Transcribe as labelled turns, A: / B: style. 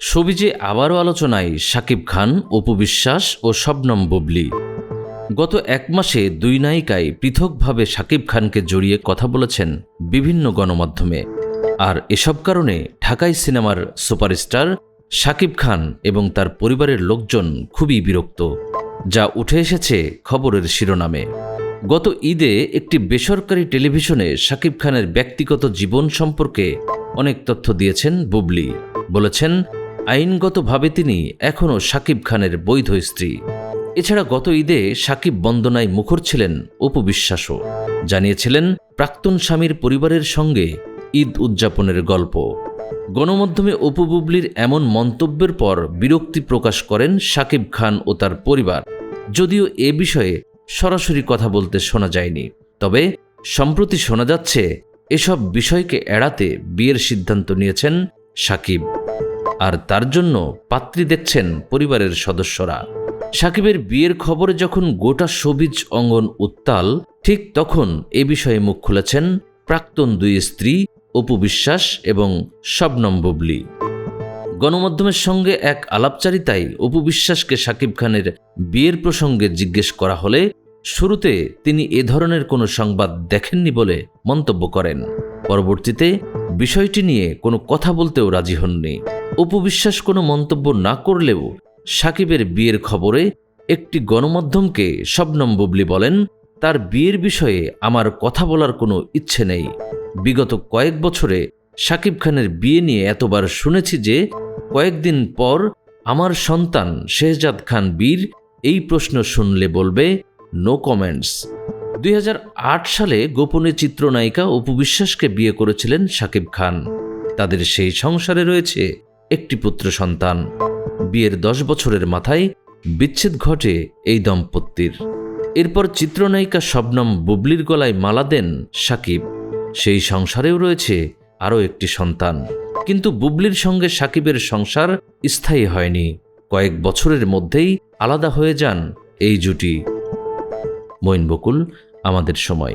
A: সবিজে আবারও আলোচনায় সাকিব খান, অপু বিশ্বাস ও শবনম বুবলি। গত এক মাসে দুই নায়িকায় পৃথকভাবে শাকিব খানকে জড়িয়ে কথা বলেছেন বিভিন্ন গণমাধ্যমে। আর এসব কারণে ঢাকাই সিনেমার সুপারস্টার সাকিব খান এবং তার পরিবারের লোকজন খুবই বিরক্ত, যা উঠে এসেছে খবরের শিরোনামে। গত ঈদে একটি বেসরকারি টেলিভিশনে শাকিব খানের ব্যক্তিগত জীবন সম্পর্কে অনেক তথ্য দিয়েছেন বুবলি। বলেছেন আইনগতভাবে তিনি এখনও সাকিব খানের বৈধ স্ত্রী। এছাড়া গত ঈদে সাকিব বন্দনায় মুখর ছিলেন অপু বিশ্বাসও। জানিয়েছিলেন, প্রাক্তন স্বামীর পরিবারের সঙ্গে ঈদ উদযাপনের গল্প। গণমাধ্যমে অপু বুবলির এমন মন্তব্যের পর বিরক্তি প্রকাশ করেন সাকিব খান ও তার পরিবার। যদিও এ বিষয়ে সরাসরি কথা বলতে শোনা যায়নি। তবে সম্প্রতি শোনা যাচ্ছে, এসব বিষয়কে এড়াতে বিয়ের সিদ্ধান্ত নিয়েছেন সাকিব। আর তার জন্য পাত্রী দেখছেন পরিবারের সদস্যরা। সাকিবের বিয়ের খবরে যখন গোটা সবিজ অঙ্গন উত্তাল, ঠিক তখন এ বিষয়ে মুখ খুলেছেন প্রাক্তন দুই স্ত্রী, অপু বিশ্বাস এবং শবনম বুবলি। গণমাধ্যমের সঙ্গে এক আলাপচারিতায় অপু বিশ্বাসকে সাকিব খানের বিয়ের প্রসঙ্গে জিজ্ঞেস করা হলে শুরুতে তিনি এ ধরনের কোনো সংবাদ দেখেননি বলে মন্তব্য করেন। পরবর্তীতে বিষয়টি নিয়ে কোনো কথা বলতেও রাজি হননি। অপু বিশ্বাস কোনো মন্তব্য না করলেও সাকিবের বিয়ের খবরে একটি গণমাধ্যমকে শবনম বুবলি বলেন, তার বিয়ের বিষয়ে আমার কথা বলার কোনো ইচ্ছে নেই। বিগত কয়েক বছরে সাকিব খানের বিয়ে নিয়ে এতবার শুনেছি যে কয়েকদিন পর আমার সন্তান শেহজাদ খান বীর এই প্রশ্ন শুনলে বলবে নো কমেন্টস দুই হাজার আট সালে গোপনে চিত্রনায়িকা অপু বিশ্বাসকে বিয়ে করেছিলেন সাকিব খান। তাদের সেই সংসারে রয়েছে একটি পুত্র সন্তান। বিয়ের দশ বছরের মাথায় বিচ্ছেদ ঘটে এই দম্পতির। এরপর চিত্রনায়িকা শবনম বুবলির গলায় মালা দেন সাকিব। সেই সংসারেও রয়েছে আরও একটি সন্তান। কিন্তু বুবলির সঙ্গে সাকিবের সংসার স্থায়ী হয়নি। কয়েক বছরের মধ্যেই আলাদা হয়ে যান এই জুটি। মইন বকুল, আমাদের সময়।